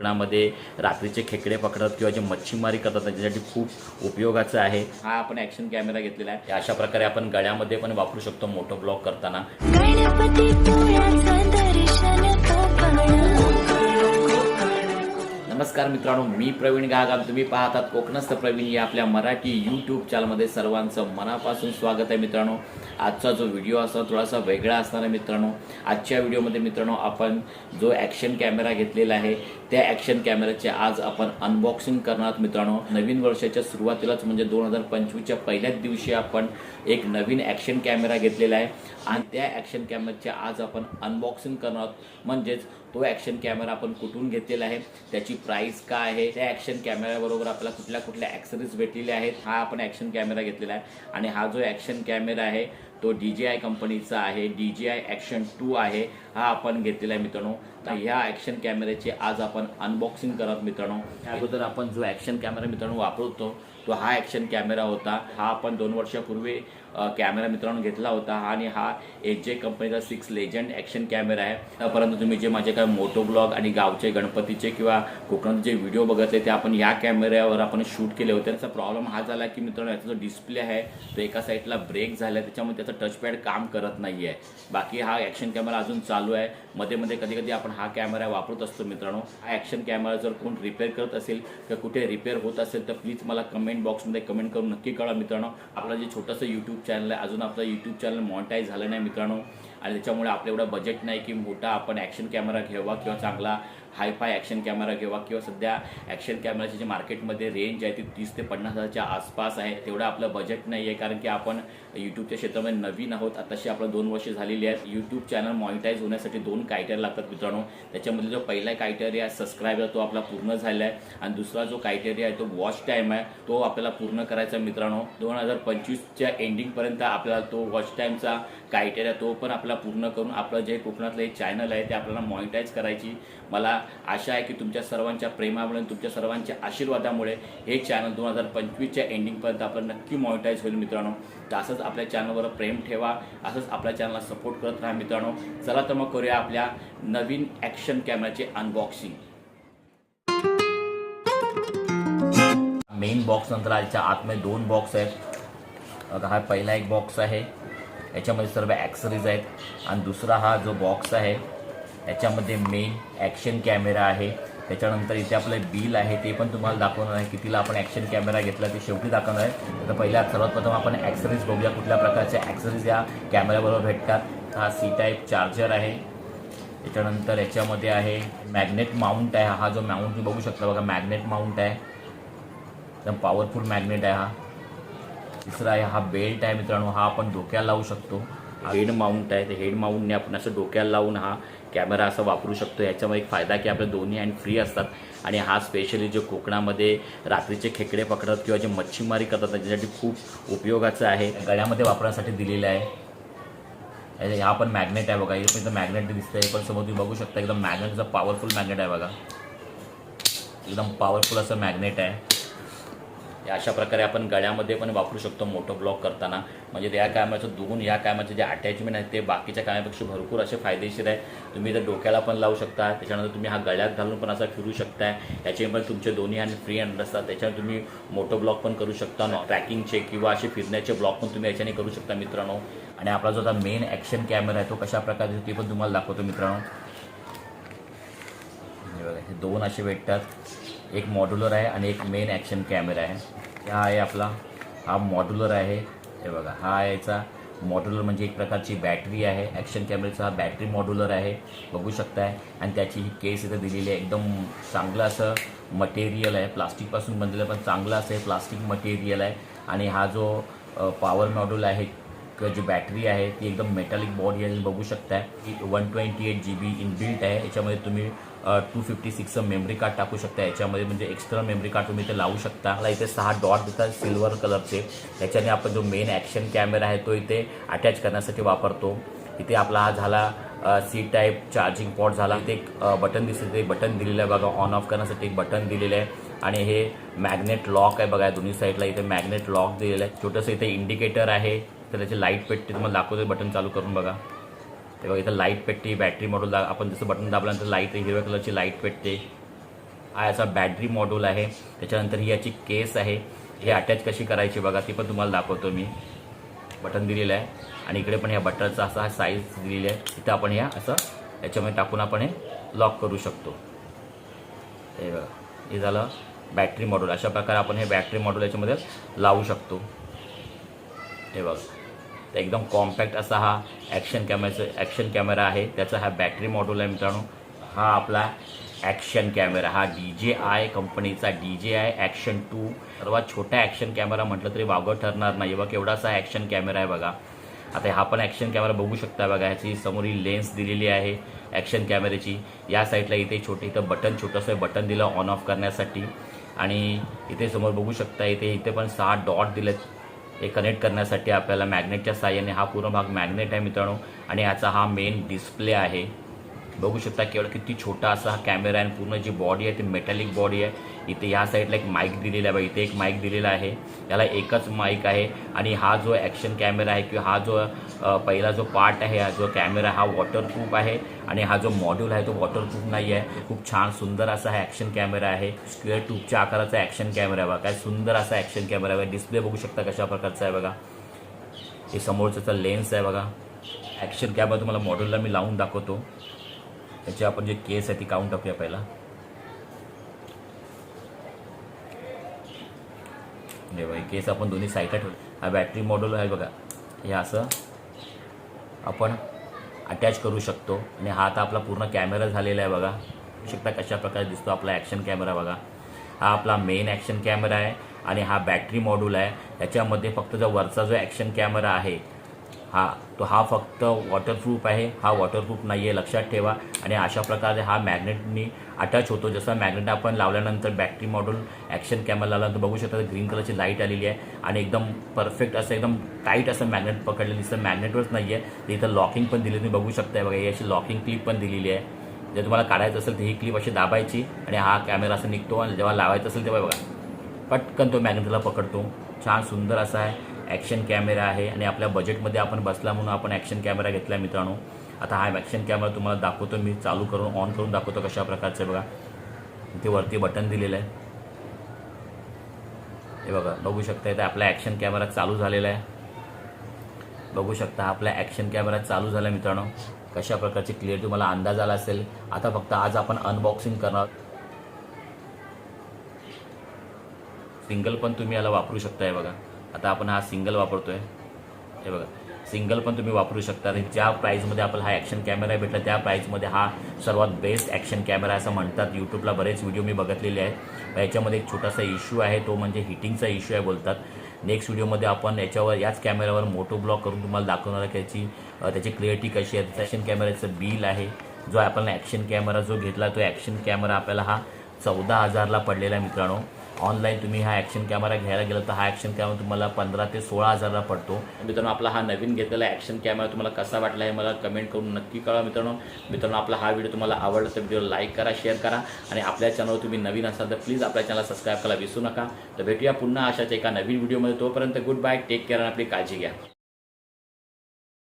कोकणामध्ये रात्रीचे खेकडे पकडतात किंवा जे मच्छीमारी करतात त्याच्यासाठी खूप उपयोगाचं आहे. हा आपण ॲक्शन कॅमेरा घेतलेला आहे. अशा प्रकारे आपण गळ्यामध्ये पण वापरू शकतो मोटो ब्लॉग करताना. नमस्कार मित्रांनो मी प्रवीण गागाम तुम्ही पाहतात कोकणस्थ प्रवीण या आपल्या मराठी यूट्यूब चॅनलमध्ये सर्वांचं मनापासून स्वागत आहे मित्रांनो. आजचा जो व्हिडिओ असा थोडासा वेगळा असणार आहे मित्रांनो. आजच्या व्हिडिओमध्ये मित्रांनो आपण जो ॲक्शन कॅमेरा घेतलेला आहे त्या ॲक्शन कॅमेऱ्याचे आज आपण अनबॉक्सिंग करणार आहोत. मित्रांनो नवीन वर्षाच्या सुरुवातीलाच म्हणजे दोन हजार पंचवीसच्या पहिल्याच दिवशी आपण एक नवीन ॲक्शन कॅमेरा घेतलेला आहे. आणि त्या ॲक्शन कॅमेऱ्याचे आज आपण अनबॉक्सिंग करणार आहोत. म्हणजेच तो ॲक्शन कॅमेरा आपण कुठून घेतलेला आहे त्याची प्राईस काय आहे त्या ॲक्शन कॅमेऱ्याबरोबर आपल्याला कुठल्या कुठल्या ॲक्सेसरीज भेटलेल्या आहेत हा आपण ॲक्शन कॅमेरा घेतलेला आहे. आणि हा जो ॲक्शन कॅमेरा आहे तो डी जी आय कंपनीचा आहे D G I action two आहे हा आपण घेतलेला आहे मित्रांनो. तर ह्या ॲक्शन कॅमेऱ्याचे आज आपण अनबॉक्सिंग करत मित्रांनो. अगोदर आपण जो ॲक्शन कॅमेरा मित्रांनो वापरतो तो हा ॲक्शन कॅमेरा होता. हा आपण दोन वर्षापूर्वी कॅमेरा मित्रांनो घेतला होता. आणि हा एच जे कंपनीचा सिक्स लेजंड ॲक्शन कॅमेरा आहे. परंतु तुम्ही जे माझे काय मोटो ब्लॉग आणि गावचे गणपतीचे किंवा कोकणात जे व्हिडिओ बघितले ते आपण या कॅमेऱ्यावर आपण शूट केले होते. त्याचा प्रॉब्लेम हा झाला की मित्रांनो याचा जो डिस्प्ले आहे तो एका साईडला ब्रेक झाला आहे त्याच्यामुळे त्याचा टचपॅड काम करत नाही आहे बाकी हा ॲक्शन कॅमेरा अजून चालू आहे. मध्ये मध्ये कधी कधी आपण हा कॅमेरा वापरत असतो मित्रांनो. हा ॲक्शन कॅमेरा जर कोण रिपेअर करत असेल किंवा कुठे रिपेअर होत असेल तर प्लीज मला कमेंट बॉक्समध्ये कमेंट करून नक्की कळा मित्रांनो. आपलं जे छोटंसं यूट्यूब चॅनल आहे अजून आपलं यूट्यूब चॅनल मॉनिटाईज झालं नाही मित्रांनो. आणि त्याच्यामुळे आपलं एवढं बजेट नाही की मोठा आपण ॲक्शन कॅमेरा घ्यावा किंवा चांगला हायफाय ॲक्शन कॅमेरा घेवा किंवा सध्या ॲक्शन कॅमेराची जी मार्केटमध्ये रेंज आहे ती तीस ते पन्नास हजारच्या आसपास आहे. तेवढं आपलं बजेट नाही आहे कारण की आपण यूट्यूबच्या क्षेत्रामध्ये नवीन आहोत. आताशी आपलं दोन वर्ष झालेली आहेत यूट्यूब चॅनल मॉनिटाईज होण्यासाठी दोन क्रायटेरिया लागतात मित्रांनो. त्याच्यामध्ये जो पहिला क्रायटेरिया सबस्क्रायबर तो आपला पूर्ण झाला आहे. आणि दुसरा जो क्रायटेरिया आहे तो वॉच टाईम आहे. तो आपल्याला पूर्ण करायचा मित्रांनो. दोन हजार पंचवीसच्या एंडिंगपर्यंत आपल्याला तो वॉच टाईमचा क्रायटेरिया तो पण आपला पूर्ण करून आपलं जे कोकणातलं एक चॅनल आहे ते आपल्याला मॉनिटाईज करायची मला आशा आहे की तुमच्या सर्वांच्या प्रेमामुळे तुमच्या सर्वांच्या आशीर्वादामुळे हे चॅनल दोन हजार पंचवीसच्या एंडिंगपर्यंत आपलं नक्की मॉनिटाईज होईल मित्रांनो. तर असंच आपल्या चॅनलवर प्रेम ठेवा असंच आपल्या चॅनलला सपोर्ट करत राहा मित्रांनो. चला तर मग करूया आपल्या नवीन ॲक्शन कॅमेराचे अनबॉक्सिंग मेन बॉक्स नंतर आजच्या आतमध्ये दोन बॉक्स आहेत. हा पहिला एक बॉक्स आहे. याच्यामध्ये सर्व ॲक्सरीज आहेत. आणि दुसरा हा जो बॉक्स आहे याच्यामध्ये मेन ॲक्शन कॅमेरा आहे. त्याच्यानंतर इथे आपलं बिल आहे ते पण तुम्हाला दाखवणार आहे. कितीला आपण ॲक्शन कॅमेरा घेतला ते शेवटी दाखवणार आहे. तर पहिल्या सर्वात प्रथम आपण ॲक्सरीज बघूया कुठल्या प्रकारच्या ॲक्सरीज या कॅमेऱ्याबरोबर भेटतात. हा सी टाईप चार्जर आहे. त्याच्यानंतर याच्यामध्ये आहे मॅग्नेट माउंट आहे. हा जो माउंट तुम्ही बघू शकता बघा मॅग्नेट माउंट आहे. एकदम पॉवरफुल मॅग्नेट आहे हा. तिसरा आहे हा बेल्ट आहे मित्रांनो हा आपण डोक्याला लावू शकतो. हेड माउंट आहे ते हेड माउंटने आपण असं डोक्याला लावून हा कॅमेरा असा वापरू शकतो. याच्यामध्ये एक फायदा की आपले दोन्ही हँड फ्री असतात. आणि हा स्पेशली जे कोकणामध्ये रात्रीचे खेकडे पकडतात किंवा जे मच्छीमारी करतात त्याच्यासाठी खूप उपयोगाचं आहे. गळ्यामध्ये वापरण्यासाठी दिलेलं आहे. ह्या हा पण मॅग्नेट आहे बघा. हे पण मॅग्नेट दिसतंय पण समोर तुम्ही बघू शकता एकदम मॅग्नेटचा पॉवरफुल मॅग्नेट आहे बघा. एकदम पॉवरफुल असं मॅग्नेट आहे. म्हणजे अशा प्रकारे आपण गळ्यामध्ये पण वापरू शकतो मोटो ब्लॉक करताना. म्हणजे या कॅमेऱ्याचं दोन या कॅमेऱ्याचे जे अटॅचमेंट आहेत ते बाकीच्या कामापेक्षा भरपूर असे फायदेशीर आहे तुम्ही तर डोक्याला पण लावू शकता त्याच्यानंतर तुम्ही हा गळ्यात घालून पण असा फिरू शकता. पण तुमचे दोन्ही आणि फ्री हँड असतात त्याच्यावर तुम्ही मोटो ब्लॉक पण करू शकता ट्रॅकिंगचे किंवा असे फिरण्याचे ब्लॉक पण तुम्ही याच्याने करू शकता मित्रांनो. आणि आपला जो आता मेन ॲक्शन कॅमेरा आहे तो कशा प्रकारे ते पण तुम्हाला दाखवतो मित्रांनो. हे दोन असे भेटतात. एक मॉड्युलर आहे आणि एक मेन ॲक्शन कॅमेरा आहे. हा आहे आपला हा मॉड्युलर आहे. हे बघा हा आहे याचा मॉड्युलर म्हणजे एक प्रकारची बॅटरी आहे. ॲक्शन कॅमेऱ्याचा हा बॅटरी मॉड्युलर आहे. बघू शकताय. आणि त्याची ही केस इथं दिलेली आहे. एकदम चांगलं असं मटेरियल आहे. प्लास्टिकपासून बनलेलं पण चांगलं असं हे प्लास्टिक मटेरियल आहे. आणि हा जो पॉवर मॉड्यूल आहे जी बॅटरी आहे ती एकदम मेटॅलिक बॉडी आहे बघू शकताय की one twenty eight G B inbuilt आहे. याच्यामध्ये तुम्ही टू फिफ्टी सिक्सचं मेमरी कार्ड टाकू शकता. याच्यामध्ये म्हणजे एक्स्ट्रा मेमरी कार्ड तुम्ही इथे लावू शकता. मला इथे सहा डॉट देतात सिल्वर कलरचे याच्याने आपण जो मेन ॲक्शन कॅमेरा आहे तो इथे अटॅच करण्यासाठी वापरतो. इथे आपला हा झाला सी टाईप चार्जिंग पॉट झाला. इथे एक बटन दिसतं. ते बटन दिलेलं आहे बघा. ऑन ऑफ करण्यासाठी एक बटन दिलेलं आहे. आणि हे मॅग्नेट लॉक आहे बघा दोन्ही साईडला इथे मॅग्नेट लॉक दिलेलं आहे. छोटंसं इथे इंडिकेटर आहे. तर त्याची लाइट पेटते तुम्हाला दाखवतो बटन चालू करून बघा. ते बघा इथं लाइट पेटते बॅटरी मॉडल आपण जसं बटन दाबल्यानंतर लाइट हिरव्या कलरची लाइट पेटते हा याचा बॅटरी मॉड्यूल आहे. त्याच्यानंतर ही याची केस आहे. हे अटॅच कशी करायची बघा ती पण तुम्हाला दाखवतो मी. बटन दिलेलं आहे. आणि इकडे पण या बटनचा असा हा साईज दिलेली आहे. इथं आपण ह्या असं याच्यामध्ये टाकून आपण हे लॉक करू शकतो. हे बघा हे झालं बॅटरी मॉड्यूल अशा प्रकारे आपण हे बॅटरी मॉड्यूल याच्यामध्ये लावू शकतो. हे बघा. तर एकदम कॉम्पॅक्ट असा हा ॲक्शन कॅमेराचं ॲक्शन कॅमेरा आहे. त्याचा हा बॅटरी मॉड्यूल आहे मित्रांनो. हा आपला ॲक्शन कॅमेरा हा डी जे आय कंपनीचा D J I action two सर्वात छोटा ॲक्शन कॅमेरा म्हटलं तरी वावगं ठरणार नाही बघा केवढासा ॲक्शन कॅमेरा आहे बघा. आता हा पण ॲक्शन कॅमेरा बघू शकता बघा. ह्याची समोर ही लेन्स दिलेली आहे ॲक्शन कॅमेऱ्याची या साईडला इथे छोटे इथं बटन छोटंसं बटन दिलं ऑन ऑफ करण्यासाठी. आणि इथे समोर बघू शकता इथे इथे पण सहा डॉट दिलेत. हे कनेक्ट करण्यासाठी आपल्याला मॅग्नेटच्या साह्याने हा पूर्ण भाग मॅग्नेट आहे मित्रांनो. आणि याचा हा मेन डिस्प्ले आहे. बघू शकता केवळ किती छोटा असा हा कॅमेरा आहे आणि पूर्ण जी बॉडी आहे ती मेटॅलिक बॉडी आहे. इथे ह्या साईडला एक माईक दिलेला आहे बघा इथे एक माईक दिलेला आहे. याला एकच माईक आहे आणि हा जो ॲक्शन कॅमेरा आहे किंवा हा जो पहिला जो पार्ट आहे हा जो कॅमेरा हा वॉटरप्रूफ आहे आणि हा जो मॉड्यूल आहे तो वॉटरप्रूफ नाही आहे खूप छान सुंदर असा हा ॲक्शन कॅमेरा आहे. स्क्वेअर ट्यूबच्या आकाराचा ॲक्शन कॅमेरा आहे बघा. काय सुंदर असा ॲक्शन कॅमेरा आहे डिस्प्ले बघू शकता कशा प्रकारचा आहे बघा. हे समोरचा लेन्स आहे बघा. ॲक्शन कॅमेरा तुम्हाला मॉड्यूलला मी लावून दाखवतो. त्याची आपण जे केस आहे ती काउंट टाकूया पहिला. हे बघा केस आपण दोन्ही साईडला ठेवू हा बॅटरी मॉडेल आहे बघा. हे असं आपण अटॅच करू शकतो. आणि हा आता आपला पूर्ण कॅमेरा झालेला आहे बघा. शकता कशा प्रकारे दिसतो आपला ॲक्शन कॅमेरा बघा. हा आपला मेन ॲक्शन कॅमेरा आहे आणि हा बॅटरी मॉड्यूल आहे. याच्यामध्ये फक्त जो वरचा जो ॲक्शन कॅमेरा आहे हा तो हा फक्त वॉटरप्रूफ आहे हा वॉटरप्रूफ नाही आहे लक्षात ठेवा. आणि अशा प्रकारे हा मॅग्नेटनी अटॅच होतो. जसं मॅग्नेट आपण लावल्यानंतर बॅटरी मॉडल ॲक्शन कॅमेरा लावल्यानंतर बघू शकता ग्रीन कलरची लाइट आलेली आहे. आणि एकदम परफेक्ट असं एकदम टाईट असं मॅग्नेट पकडलेलं दिसतं. मॅग्नेटवरच नाही आहे तर इथं लॉकिंग पण दिली तुम्ही बघू शकताय बघा. ही अशी लॉकिंग क्लिप पण दिलेली आहे. जर तुम्हाला काढायचं असेल तर ही क्लिप अशी दाबायची आणि हा कॅमेरा असं निघतो. आणि जेव्हा लावायचं असेल तेव्हा बघा पटकन तो मॅग्नेटला पकडतो. छान सुंदर असा आहे. ॲक्शन कॅमेरा आहे आणि आपल्या बजेटमध्ये आपण बसला म्हणून आपण ॲक्शन कॅमेरा घेतला आहे मित्रांनो. आता हा ॲक्शन कॅमेरा तुम्हाला दाखवतो मी चालू करून ऑन करून दाखवतो कशा प्रकारचं बघा. इथे वरती बटन दिलेलं आहे. हे बघा बघू शकता इथे आपला ॲक्शन कॅमेरा चालू झालेला आहे. बघू शकता आपला ॲक्शन कॅमेरा चालू झाला आहे मित्रांनो. कशा प्रकारची क्लिअर तुम्हाला अंदाज आला असेल. आता फक्त आज आपण अनबॉक्सिंग करणार. सिंगल पण तुम्ही याला वापरू शकताय बघा. आता आपण हा सिंगल वापरतोय. हे बघा सिंगल पण तुम्ही वापरू शकता. आणि ज्या प्राईजमध्ये आपल्याला हा ॲक्शन कॅमेरा भेटला त्या प्राईजमध्ये हा सर्वात बेस्ट ॲक्शन कॅमेरा असं म्हणतात. यूट्यूबला बरेच व्हिडिओ मी बघितलेले आहेत. याच्यामध्ये एक छोटासा इश्यू आहे तो म्हणजे हिटिंगचा इश्यू आहे बोलतात. नेक्स्ट व्हिडिओमध्ये आपण याच्यावर याच कॅमेऱ्यावर मोटो ब्लॉक करून तुम्हाला दाखवणार आहे की त्याची क्लिअरिटी कशी आहे. ॲक्शन कॅमेऱ्याचं बिल आहे. जो आपण ॲक्शन कॅमेरा जो घेतला तो ॲक्शन कॅमेरा आपल्याला हा चौदा हजारला पडलेला आहे मित्रांनो. ऑनलाईन तुम्ही हा ॲक्शन कॅमेरा घ्यायला गेला तर हा ॲक्शन कॅमेरा तुम्हाला पंधरा ते सोळा हजारला पडतो. मित्रांनो आपला हा नवीन घेतलेला ॲक्शन कॅमेरा तुम्हाला कसा वाटला हे मला कमेंट करून नक्की कळा मित्रांनो. मित्रांनो आपला हा व्हिडिओ तुम्हाला आवडला तर व्हिडिओ लाईक करा शेअर करा आणि आपल्या चॅनलवर तुम्ही नवीन असाल तर प्लीज आपल्या चॅनल सबस्क्राईब करायला विसरू नका. तर भेटूया पुन्हा अशाच एका नवीन व्हिडिओमध्ये तोपर्यंत गुड बाय टेक केअर आणि आपली काळजी घ्या.